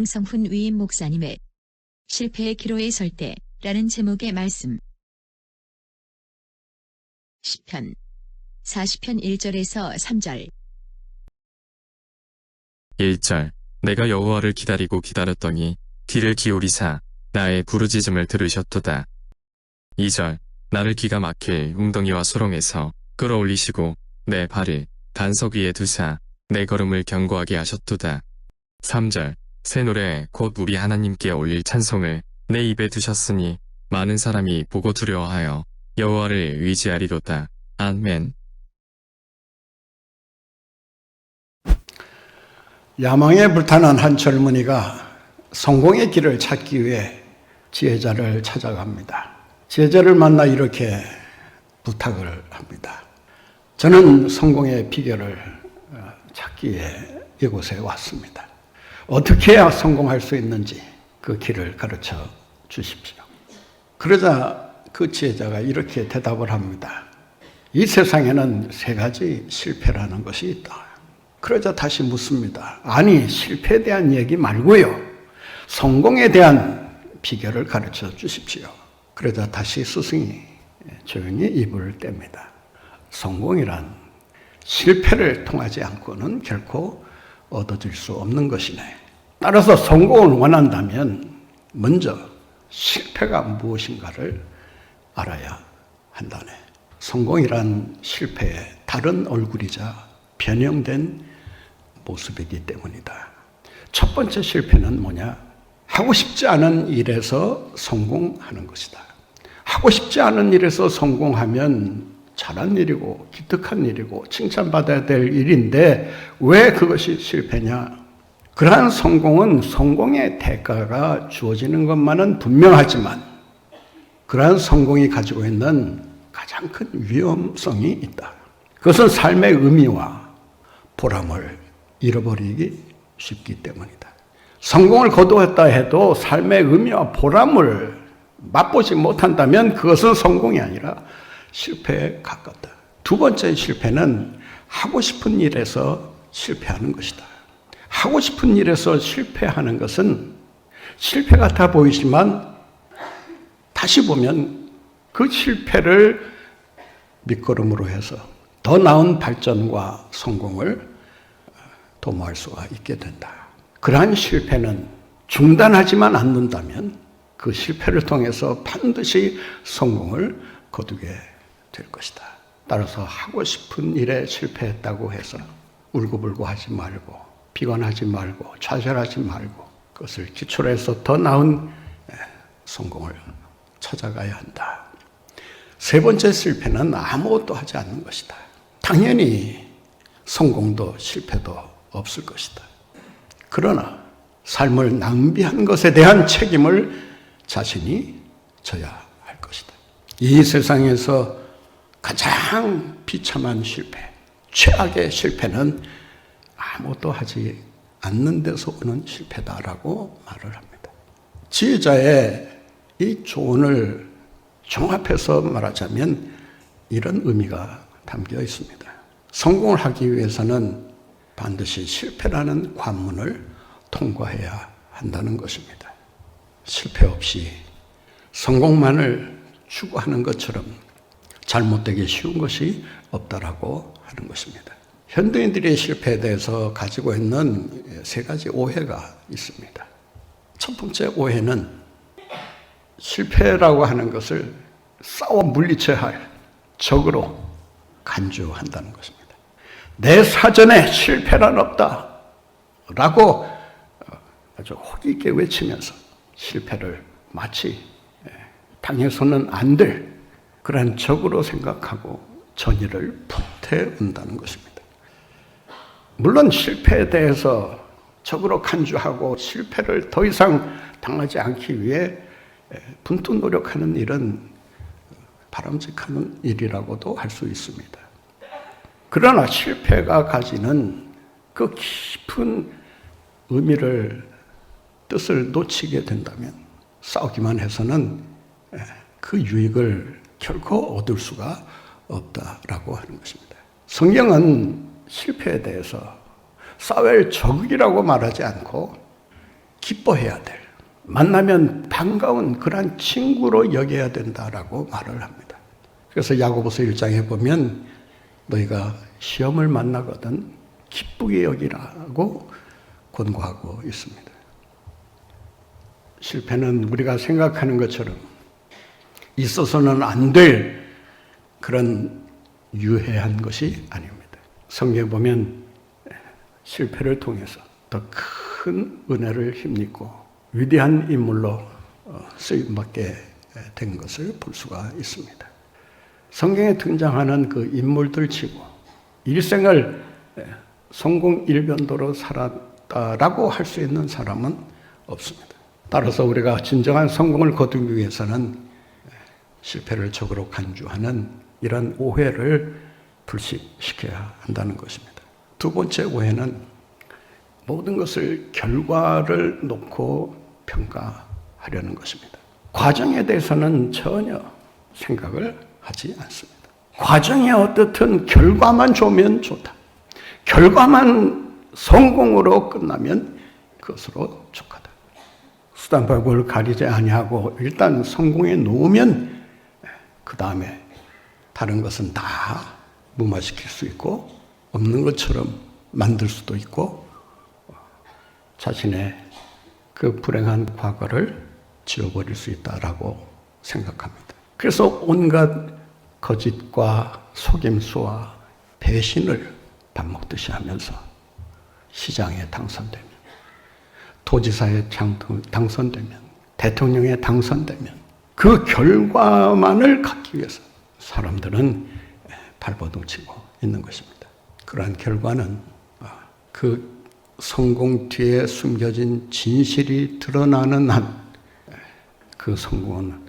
정성훈 위임 목사님의 실패의 기로에 설 때라는 제목의 말씀. 10편 40편 1절에서 3절 1절 내가 여호와를 기다리고 기다렸더니 귀를 기울이사 나의 부르짖음을 들으셨도다. 2절 나를 기가 막힐 웅덩이와 수렁에서 끌어올리시고 내 발을 단석 위에 두사 내 걸음을 견고하게 하셨도다. 3절 새 노래 곧 우리 하나님께 올릴 찬송을 내 입에 두셨으니 많은 사람이 보고 두려워하여 여호와를 의지하리로다. 아멘. 야망에 불타는 한 젊은이가 성공의 길을 찾기 위해 지혜자를 찾아갑니다. 지혜자를 만나 이렇게 부탁을 합니다. 저는 성공의 비결을 어, 찾기 위해 이곳에 왔습니다. 어떻게 해야 성공할 수 있는지 그 길을 가르쳐 주십시오. 그러자 그 지혜자가 이렇게 대답을 합니다. 이 세상에는 세 가지 실패라는 것이 있다. 그러자 다시 묻습니다. 아니, 실패에 대한 얘기 말고요. 성공에 대한 비결을 가르쳐 주십시오. 그러자 다시 스승이 조용히 입을 뗍니다. 성공이란 실패를 통하지 않고는 결코 얻어질 수 없는 것이네. 따라서 성공을 원한다면 먼저 실패가 무엇인가를 알아야 한다네. 성공이란 실패의 다른 얼굴이자 변형된 모습이기 때문이다. 첫 번째 실패는 뭐냐? 하고 싶지 않은 일에서 성공하는 것이다. 하고 싶지 않은 일에서 성공하면 잘한 일이고 기특한 일이고 칭찬받아야 될 일인데 왜 그것이 실패냐? 그러한 성공은 성공의 대가가 주어지는 것만은 분명하지만 그러한 성공이 가지고 있는 가장 큰 위험성이 있다. 그것은 삶의 의미와 보람을 잃어버리기 쉽기 때문이다. 성공을 거두었다 해도 삶의 의미와 보람을 맛보지 못한다면 그것은 성공이 아니라 실패에 가깝다. 두 번째 실패는 하고 싶은 일에서 실패하는 것이다. 하고 싶은 일에서 실패하는 것은 실패 같아 보이지만 다시 보면 그 실패를 밑거름으로 해서 더 나은 발전과 성공을 도모할 수가 있게 된다. 그러한 실패는 중단하지만 않는다면 그 실패를 통해서 반드시 성공을 거두게 될 것이다. 따라서 하고 싶은 일에 실패했다고 해서 울고불고 하지 말고 비관하지 말고 좌절하지 말고 그것을 기초로 해서 더 나은 성공을 찾아가야 한다. 세 번째 실패는 아무것도 하지 않는 것이다. 당연히 성공도 실패도 없을 것이다. 그러나 삶을 낭비한 것에 대한 책임을 자신이 져야 할 것이다. 이 세상에서 가장 비참한 실패, 최악의 실패는 아무것도 하지 않는 데서 오는 실패다라고 말을 합니다. 지혜자의 이 조언을 종합해서 말하자면 이런 의미가 담겨 있습니다. 성공을 하기 위해서는 반드시 실패라는 관문을 통과해야 한다는 것입니다. 실패 없이 성공만을 추구하는 것처럼 잘못되기 쉬운 것이 없다라고 하는 것입니다. 현대인들의 실패에 대해서 가지고 있는 세 가지 오해가 있습니다. 첫 번째 오해는 실패라고 하는 것을 싸워 물리쳐야 할 적으로 간주한다는 것입니다. 내 사전에 실패란 없다. 라고 아주 호기 있게 외치면서 실패를 마치 당해서는 안 될 그런 적으로 생각하고 전의를 불태운다는 것입니다. 물론 실패에 대해서 적으로 간주하고 실패를 더 이상 당하지 않기 위해 분투 노력하는 일은 바람직한 일이라고도 할 수 있습니다. 그러나 실패가 가지는 그 깊은 의미를 뜻을 놓치게 된다면 싸우기만 해서는 그 유익을 결코 얻을 수가 없다라고 하는 것입니다. 성경은 실패에 대해서 싸울 적이라고 말하지 않고 기뻐해야 될, 만나면 반가운 그러한 친구로 여겨야 된다라고 말을 합니다. 그래서 야고보서 1장에 보면 너희가 시험을 만나거든 기쁘게 여기라고 권고하고 있습니다. 실패는 우리가 생각하는 것처럼 있어서는 안 될 그런 유해한 것이 아닙니다. 성경에 보면 실패를 통해서 더 큰 은혜를 힘입고 위대한 인물로 어, 쓰임받게 된 것을 볼 수가 있습니다. 성경에 등장하는 그 인물들 치고 일생을 성공 일변도로 살았다라고 할 수 있는 사람은 없습니다. 따라서 우리가 진정한 성공을 거두기 위해서는 실패를 적으로 간주하는 이런 오해를 불식시켜야 한다는 것입니다. 두 번째 오해는 모든 것을 결과를 놓고 평가하려는 것입니다. 과정에 대해서는 전혀 생각을 하지 않습니다. 과정이 어떻든 결과만 좋으면 좋다. 결과만 성공으로 끝나면 그것으로 족하다. 수단법을 가리지 아니하고 일단 성공에 놓으면 그 다음에 다른 것은 다 무마시킬 수 있고 없는 것처럼 만들 수도 있고 자신의 그 불행한 과거를 지워버릴 수 있다라고 생각합니다. 그래서 온갖 거짓과 속임수와 배신을 밥 먹듯이 하면서 시장에 당선되면, 도지사에 당선되면, 대통령에 당선되면 그 결과만을 갖기 위해서 사람들은 발버둥치고 있는 것입니다. 그러한 결과는 그 성공 뒤에 숨겨진 진실이 드러나는 한 그 성공은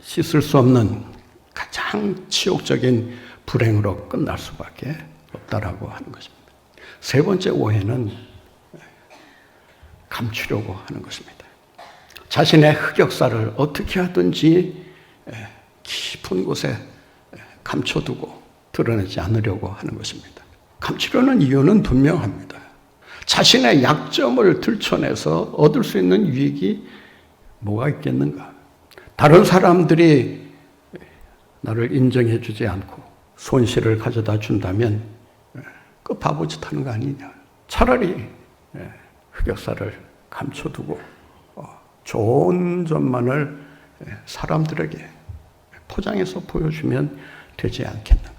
씻을 수 없는 가장 치욕적인 불행으로 끝날 수밖에 없다라고 하는 것입니다. 세 번째 오해는 감추려고 하는 것입니다. 자신의 흑역사를 어떻게 하든지 깊은 곳에 감춰두고 드러내지 않으려고 하는 것입니다. 감추려는 이유는 분명합니다. 자신의 약점을 들춰내서 얻을 수 있는 유익이 뭐가 있겠는가? 다른 사람들이 나를 인정해 주지 않고 손실을 가져다 준다면 그 바보짓 하는 거 아니냐. 차라리 흑역사를 감춰두고 어, 좋은 점만을 사람들에게 포장해서 보여주면 되지 않겠는가.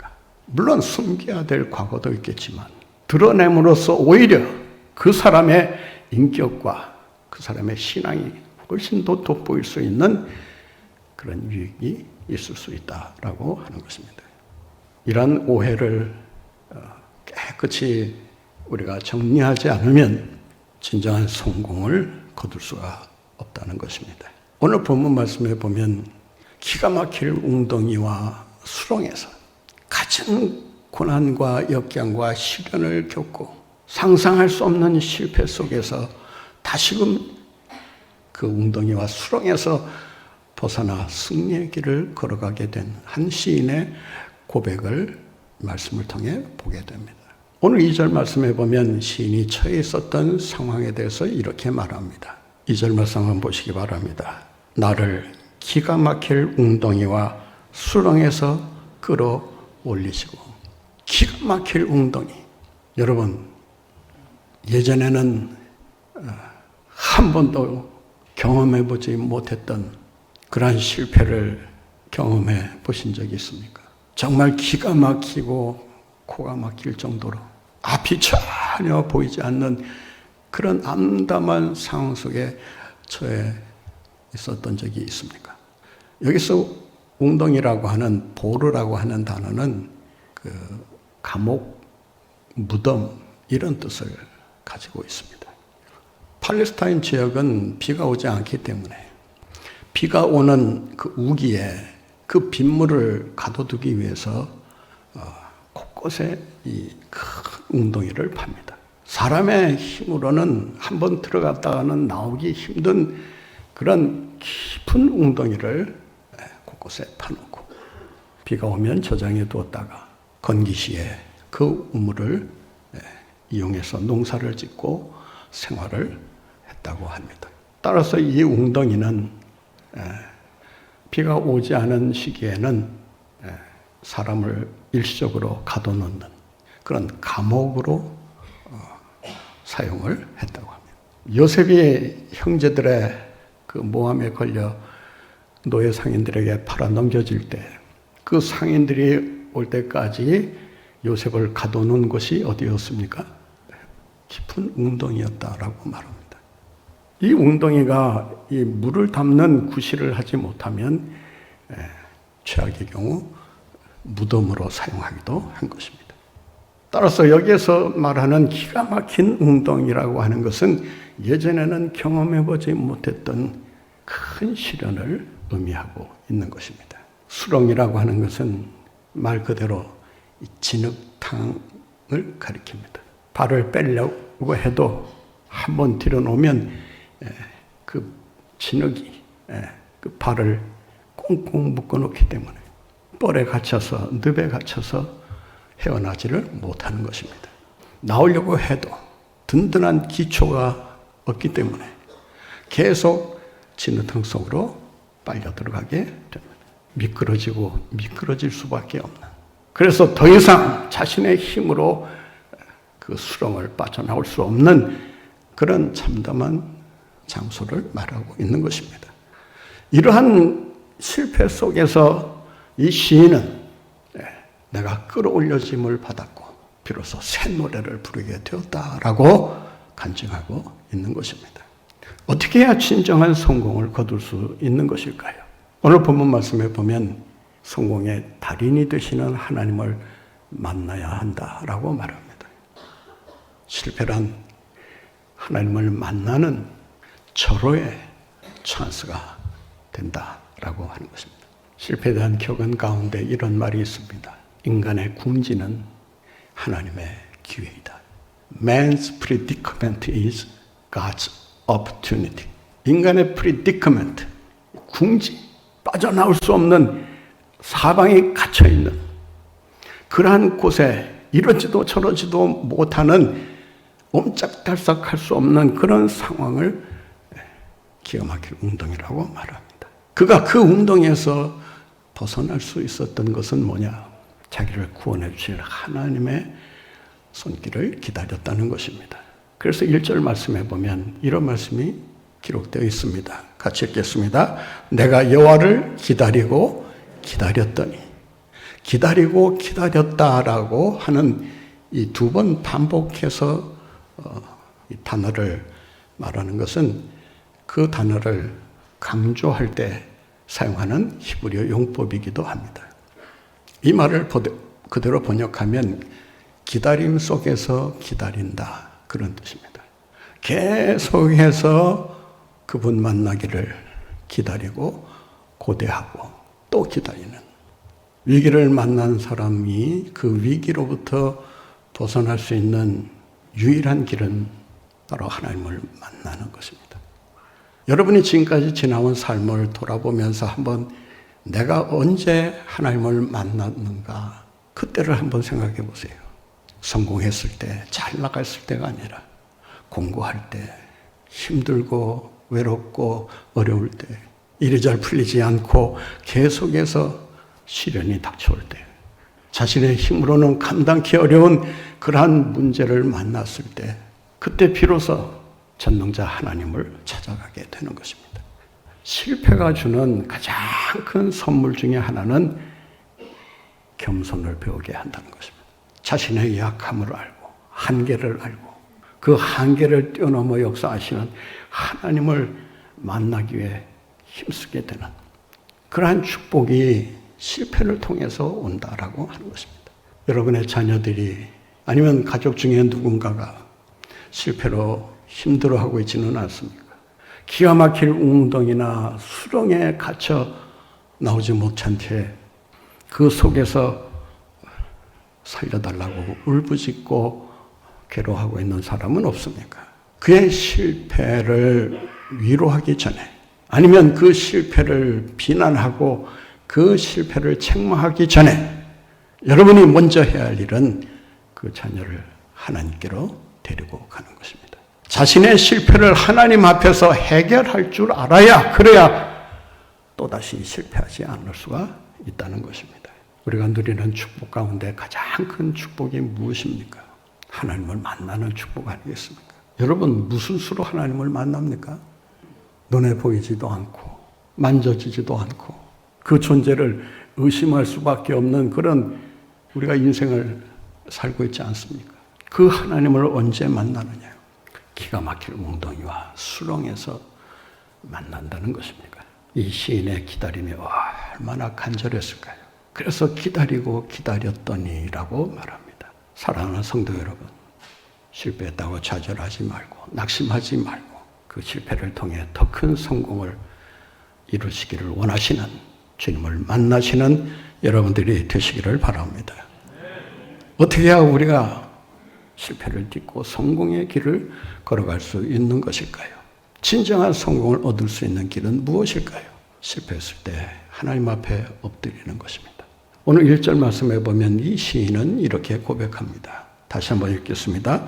물론 숨겨야 될 과거도 있겠지만 드러냄으로써 오히려 그 사람의 인격과 그 사람의 신앙이 훨씬 더 돋보일 수 있는 그런 유익이 있을 수 있다라고 하는 것입니다. 이러한 오해를 어, 깨끗이 우리가 정리하지 않으면 진정한 성공을 거둘 수가 없다는 것입니다. 오늘 본문 말씀에 보면 기가 막힐 웅덩이와 수렁에서 같은 고난과 역경과 시련을 겪고 상상할 수 없는 실패 속에서 다시금 그 웅덩이와 수렁에서 벗어나 승리의 길을 걸어가게 된 한 시인의 고백을 말씀을 통해 보게 됩니다. 오늘 2절 말씀에 보면 시인이 처해 있었던 상황에 대해서 이렇게 말합니다. 2절 말씀 한번 보시기 바랍니다. 나를 기가 막힐 웅덩이와 수렁에서 끌어 올리시고 기가 막힐 웅덩이 여러분 예전에는 어, 한 번도 경험해 보지 못했던 그러한 실패를 경험해 보신 적이 있습니까? 정말 기가 막히고 코가 막힐 정도로 앞이 전혀 보이지 않는 그런 암담한 상황 속에 처해 있었던 적이 있습니까? 여기서 웅덩이라고 하는 보르라고 하는 단어는 그 감옥, 무덤 이런 뜻을 가지고 있습니다. 팔레스타인 지역은 비가 오지 않기 때문에 비가 오는 그 우기에 그 빗물을 가둬두기 위해서 어, 곳곳에 이 큰 웅덩이를 팝니다. 사람의 힘으로는 한 번 들어갔다가는 나오기 힘든 그런 깊은 웅덩이를 곳곳에 파놓고 비가 오면 저장해 두었다가 건기 시에 그 우물을 이용해서 농사를 짓고 생활을 했다고 합니다. 따라서 이 웅덩이는 에, 비가 오지 않은 시기에는 에, 사람을 일시적으로 가둬놓는 그런 감옥으로 어, 사용을 했다고 합니다. 요셉이 형제들의 그 모함에 걸려 노예 상인들에게 팔아 넘겨질 때 그 상인들이 올 때까지 요셉을 가둬놓은 곳이 어디였습니까? 깊은 웅덩이였다라고 말합니다. 이 웅덩이가 이 물을 담는 구실을 하지 못하면 에, 최악의 경우 무덤으로 사용하기도 한 것입니다. 따라서 여기에서 말하는 기가 막힌 웅덩이라고 하는 것은 예전에는 경험해보지 못했던 큰 시련을 의미하고 있는 것입니다. 수렁이라고 하는 것은 말 그대로 이 진흙탕을 가리킵니다. 발을 빼려고 해도 한번 들여놓으면 에, 그 진흙이 에, 그 발을 꽁꽁 묶어놓기 때문에 뻘에 갇혀서 늪에 갇혀서 헤어나지를 못하는 것입니다. 나오려고 해도 든든한 기초가 없기 때문에 계속 진흙탕 속으로 빨려 들어가게 됩니다. 미끄러지고 미끄러질 수밖에 없는. 그래서 더 이상 자신의 힘으로 그 수렁을 빠져나올 수 없는 그런 참담한 장소를 말하고 있는 것입니다. 이러한 실패 속에서 이 시인은 예, 내가 끌어올려짐을 받았고 비로소 새 노래를 부르게 되었다라고 간증하고 있는 것입니다. 어떻게 해야 진정한 성공을 거둘 수 있는 것일까요? 오늘 본문 말씀에 보면 성공의 달인이 되시는 하나님을 만나야 한다라고 말합니다. 실패란 하나님을 만나는 절호의 찬스가 된다라고 하는 것입니다. 실패에 대한 격언 가운데 이런 말이 있습니다. 인간의 궁지는 하나님의 기회이다. Man's predicament is God's opportunity. 인간의 predicament, 궁지, 빠져나올 수 없는 사방에 갇혀 있는 그러한 곳에 이러지도 저러지도 못하는 옴짝달싹할 수 없는 그런 상황을 기가 막힐 웅덩이라고 말합니다. 그가 그 웅덩이에서 벗어날 수 있었던 것은 뭐냐? 자기를 구원해 주실 하나님의 손길을 기다렸다는 것입니다. 그래서 1절 말씀해 보면 이런 말씀이 기록되어 있습니다. 같이 읽겠습니다. 내가 여호와를 기다리고 기다렸더니 기다리고 기다렸다라고 하는 이 두 번 반복해서 어, 이 단어를 말하는 것은 그 단어를 강조할 때 사용하는 히브리어 용법이기도 합니다. 이 말을 그대로 번역하면 기다림 속에서 기다린다 그런 뜻입니다. 계속해서 그분 만나기를 기다리고 고대하고 또 기다리는 위기를 만난 사람이 그 위기로부터 벗어날 수 있는 유일한 길은 바로 하나님을 만나는 것입니다. 여러분이 지금까지 지나온 삶을 돌아보면서 한번 내가 언제 하나님을 만났는가 그때를 한번 생각해 보세요. 성공했을 때, 잘 나갔을 때가 아니라 공부할 때, 힘들고 외롭고 어려울 때, 일이 잘 풀리지 않고 계속해서 시련이 닥쳐올 때, 자신의 힘으로는 감당기 어려운 그러한 문제를 만났을 때, 그때 비로소 전능자 하나님을 찾아가게 되는 것입니다. 실패가 주는 가장 큰 선물 중에 하나는 겸손을 배우게 한다는 것입니다. 자신의 약함을 알고, 한계를 알고, 그 한계를 뛰어넘어 역사하시는 하나님을 만나기 위해 힘쓰게 되는 그러한 축복이 실패를 통해서 온다라고 하는 것입니다. 여러분의 자녀들이 아니면 가족 중에 누군가가 실패로 힘들어하고 있지는 않습니까? 기가 막힐 웅덩이나 수렁에 갇혀 나오지 못한 채 그 속에서 살려달라고 울부짖고 괴로워하고 있는 사람은 없습니까? 그의 실패를 위로하기 전에 아니면 그 실패를 비난하고 그 실패를 책망하기 전에 여러분이 먼저 해야 할 일은 그 자녀를 하나님께로 데리고 가는 것입니다. 자신의 실패를 하나님 앞에서 해결할 줄 알아야 그래야 또다시 실패하지 않을 수가 있다는 것입니다. 우리가 누리는 축복 가운데 가장 큰 축복이 무엇입니까? 하나님을 만나는 축복 아니겠습니까? 여러분 무슨 수로 하나님을 만납니까? 눈에 보이지도 않고 만져지지도 않고 그 존재를 의심할 수밖에 없는 그런 우리가 인생을 살고 있지 않습니까? 그 하나님을 언제 만나느냐? 기가 막힐 웅덩이와 수렁에서 만난다는 것입니까? 이 시인의 기다림이 얼마나 간절했을까요? 그래서 기다리고 기다렸더니라고 말합니다. 사랑하는 성도 여러분, 실패했다고 좌절하지 말고 낙심하지 말고 그 실패를 통해 더 큰 성공을 이루시기를 원하시는 주님을 만나시는 여러분들이 되시기를 바랍니다. 어떻게 해야 우리가 실패를 딛고 성공의 길을 걸어갈 수 있는 것일까요? 진정한 성공을 얻을 수 있는 길은 무엇일까요? 실패했을 때 하나님 앞에 엎드리는 것입니다. 오늘 1절 말씀에 보면 이 시인은 이렇게 고백합니다. 다시 한번 읽겠습니다.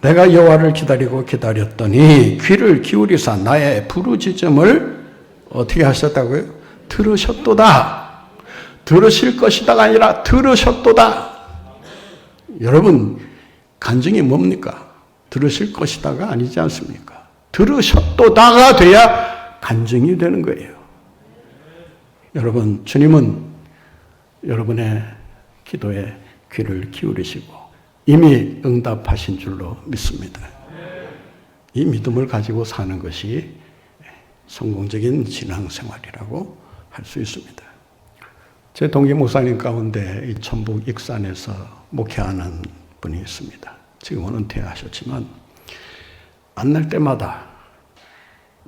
내가 여호와를 기다리고 기다렸더니 귀를 기울이사 나의 부르짖음을 어떻게 하셨다고요? 들으셨도다. 들으실 것이다가 아니라 들으셨도다. 여러분 간증이 뭡니까? 들으실 것이다가 아니지 않습니까? 들으셨도다가 돼야 간증이 되는 거예요. 여러분 주님은 여러분의 기도에 귀를 기울이시고 이미 응답하신 줄로 믿습니다. 이 믿음을 가지고 사는 것이 성공적인 신앙생활이라고 할 수 있습니다. 제 동기 목사님 가운데 이 천북 익산에서 목회하는 분이 있습니다. 지금은 은퇴하셨지만 만날 때마다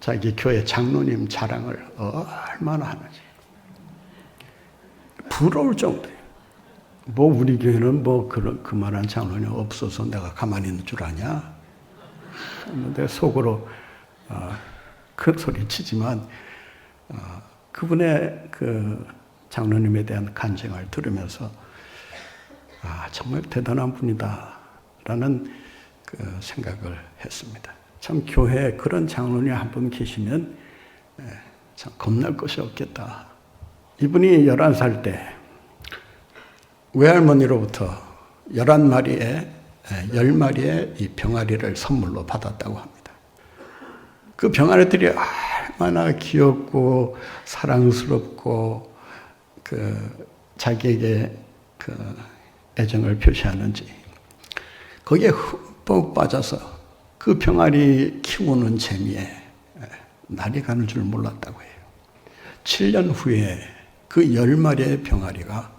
자기 교회 장로님 자랑을 얼마나 하는지 부러울 정도예요. 뭐 우리 교회는 뭐 그런 그만한 장로님 없어서 내가 가만히 있는 줄 아냐? 근데 속으로 어, 큰 소리 치지만 어, 그분의 그 장로님에 대한 간증을 들으면서 아 정말 대단한 분이다라는 그 생각을 했습니다. 참 교회에 그런 장로님 한 분 계시면 예, 참 겁날 것이 없겠다. 이분이 11살 때 외할머니로부터 11마리의 10마리의 이 병아리를 선물로 받았다고 합니다. 그 병아리들이 얼마나 귀엽고 사랑스럽고 그 자기에게 그 애정을 표시하는지 거기에 흠뻑 빠져서 그 병아리 키우는 재미에 날이 가는 줄 몰랐다고 해요. 7년 후에 그 10마리의 병아리가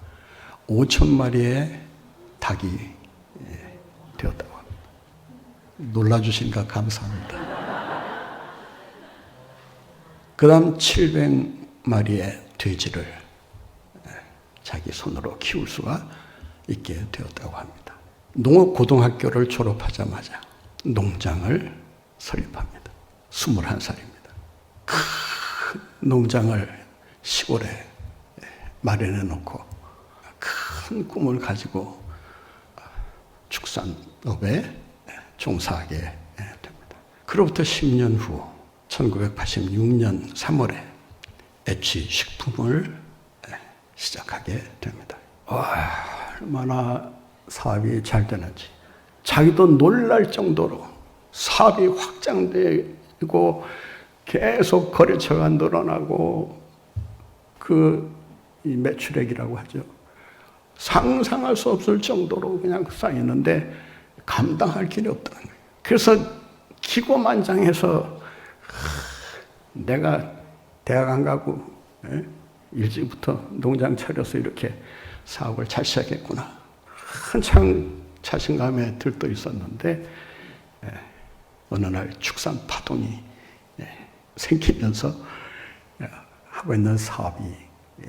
5천 마리의 닭이 되었다고 합니다. 놀라주시니까 감사합니다. 그 다음 700마리의 돼지를 자기 손으로 키울 수가 있게 되었다고 합니다. 농업고등학교를 졸업하자마자 농장을 설립합니다. 21살입니다. 큰 농장을 시골에 마련해 놓고 큰 꿈을 가지고 축산업에 종사하게 됩니다. 그로부터 10년 후 1986년 3월에 애취 식품을 시작하게 됩니다. 얼마나 사업이 잘 되는지 자기도 놀랄 정도로 사업이 확장되고 계속 거래처가 늘어나고 그 매출액이라고 하죠. 상상할 수 없을 정도로 그냥 쌓이는데 감당할 길이 없다는 거예요. 그래서 기고만장해서 내가 대학 안 가고 예? 일찍부터 농장 차려서 이렇게 사업을 잘 시작했구나. 한창 자신감에 들떠 있었는데 예, 어느 날 축산 파동이 예, 생기면서 하고 있는 사업이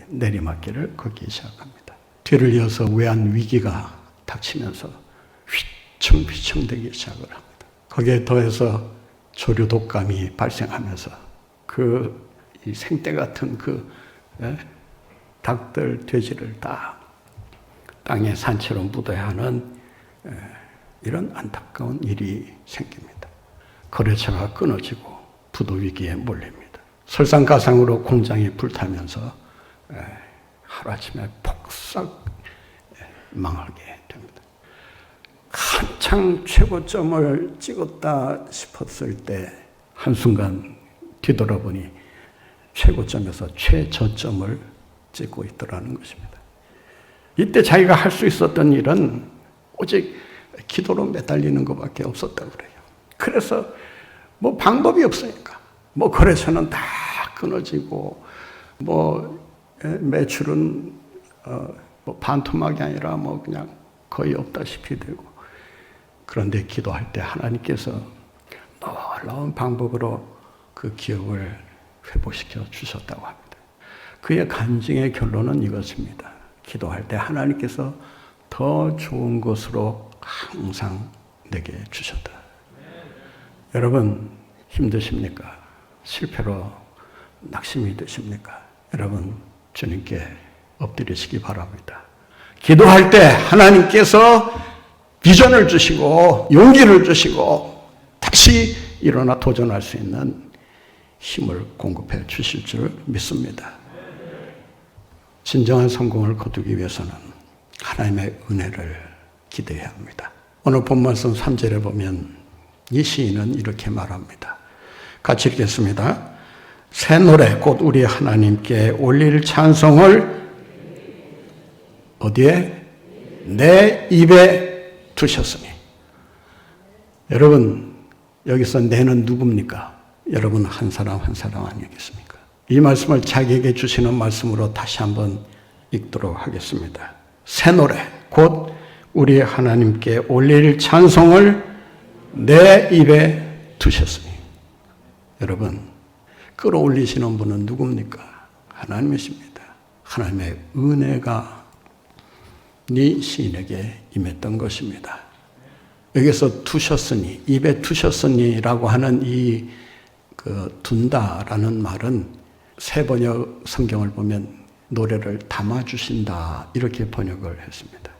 내리막길을 걷기 시작합니다. 뒤를 이어서 외환 위기가 닥치면서 휘청휘청되기 시작을 합니다. 거기에 더해서 조류 독감이 발생하면서 그 생떼 같은 그 예? 닭들, 돼지를 다 땅에 산채로 묻어야 하는 예, 이런 안타까운 일이 생깁니다. 거래처가 끊어지고 부도 위기에 몰립니다. 설상가상으로 공장이 불타면서 에, 하루아침에 폭삭 에, 망하게 됩니다. 한창 최고점을 찍었다 싶었을 때 한순간 뒤돌아보니 최고점에서 최저점을 찍고 있더라는 것입니다. 이때 자기가 할 수 있었던 일은 오직 기도로 매달리는 것밖에 없었다고 그래요. 그래서 뭐 방법이 없으니까 뭐 거래처는 다 끊어지고 뭐 예, 매출은 어 뭐 반토막이 아니라 뭐 그냥 거의 없다시피 되고 그런데 기도할 때 하나님께서 놀라운 방법으로 그 기업을 회복시켜 주셨다고 합니다. 그의 간증의 결론은 이것입니다. 기도할 때 하나님께서 더 좋은 것으로 항상 내게 주셨다. 여러분 힘드십니까? 실패로 낙심이 되십니까? 여러분 주님께 엎드리시기 바랍니다. 기도할 때 하나님께서 비전을 주시고 용기를 주시고 다시 일어나 도전할 수 있는 힘을 공급해 주실 줄 믿습니다. 진정한 성공을 거두기 위해서는 하나님의 은혜를 기대해야 합니다. 오늘 본 말씀 3절에 보면 이 시인은 이렇게 말합니다. 같이 읽겠습니다. 새 노래 곧 우리 하나님께 올릴 찬송을 어디에? 내 입에 두셨으니. 여러분, 여기서 내는 누굽니까? 여러분 한 사람 한 사람 아니겠습니까? 이 말씀을 자기에게 주시는 말씀으로 다시 한번 읽도록 하겠습니다. 새 노래, 곧 우리 하나님께 올릴 찬송을 내 입에 두셨으니. 여러분, 끌어올리시는 분은 누굽니까? 하나님이십니다. 하나님의 은혜가 네 시인에게 임했던 것입니다. 여기서 두셨으니, 입에 두셨으니라고 하는 이 그 둔다라는 말은 새 번역 성경을 보면 노래를 담아주신다 이렇게 번역을 했습니다.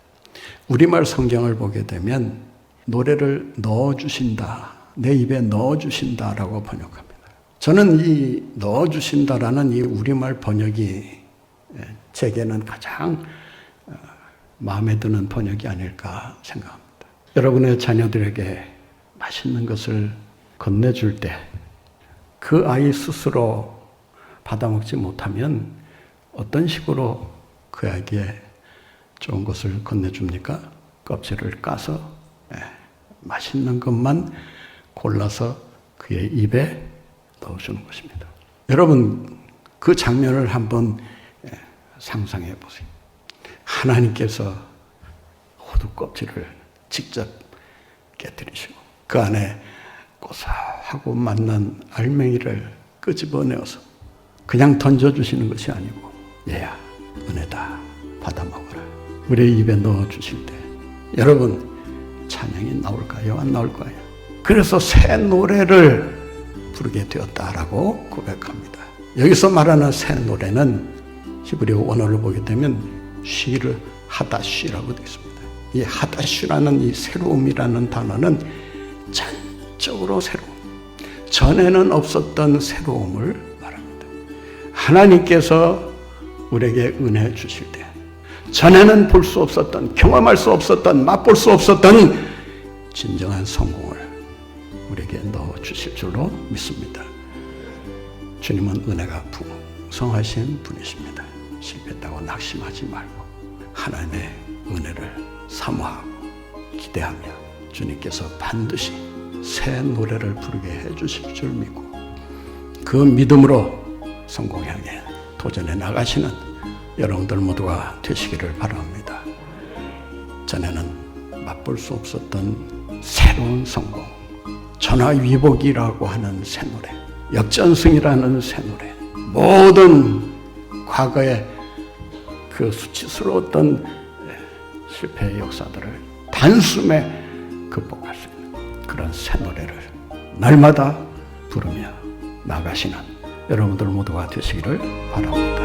우리말 성경을 보게 되면 노래를 넣어주신다, 내 입에 넣어주신다라고 번역합니다. 저는 이 넣어주신다라는 이 우리말 번역이 예, 제게는 가장 어, 마음에 드는 번역이 아닐까 생각합니다. 여러분의 자녀들에게 맛있는 것을 건네줄 때 그 아이 스스로 받아먹지 못하면 어떤 식으로 그에게 좋은 것을 건네줍니까? 껍질을 까서 예, 맛있는 것만 골라서 그의 입에 넣어주는 것입니다. 여러분 그 장면을 한번 예, 상상해 보세요. 하나님께서 호두 껍질을 직접 깨뜨리시고 그 안에 고소하고 맛난 알맹이를 끄집어내어서 그냥 던져주시는 것이 아니고 얘야 은혜다 받아 먹어라 우리의 입에 넣어주실 때 여러분 찬양이 나올까요 안 나올까요 그래서 새 노래를 부르게 되었다라고 고백합니다 여기서 말하는 새 노래는 히브리어 원어를 보게 되면 쉬를 하다쉬라고 되어 있습니다 이 하다쉬라는 이 새로움이라는 단어는 전적으로 새로움 전에는 없었던 새로움을 말합니다. 하나님께서 우리에게 은혜 주실 때, 전에는 볼 수 없었던, 경험할 수 없었던, 맛볼 수 없었던 진정한 성공을 우리에게 넣어 주실 줄로 믿습니다. 주님은 은혜가 풍성하신 분이십니다. 실패했다고 낙심하지 말고 하나님의 은혜를 사모하고 기대하며 주님께서 반드시 새 노래를 부르게 해 주실 줄 믿고 그 믿음으로 성공 향해 도전해 나가시는 여러분들 모두가 되시기를 바랍니다. 전에는 맛볼 수 없었던 새로운 성공, 전화위복이라고 하는 새 노래, 역전승이라는 새 노래, 모든 과거의 그 수치스러웠던 실패의 역사들을 단숨에 극복할 수 있는 그런 새 노래를 날마다 부르며 나가시는 여러분들 모두가 되시기를 바랍니다.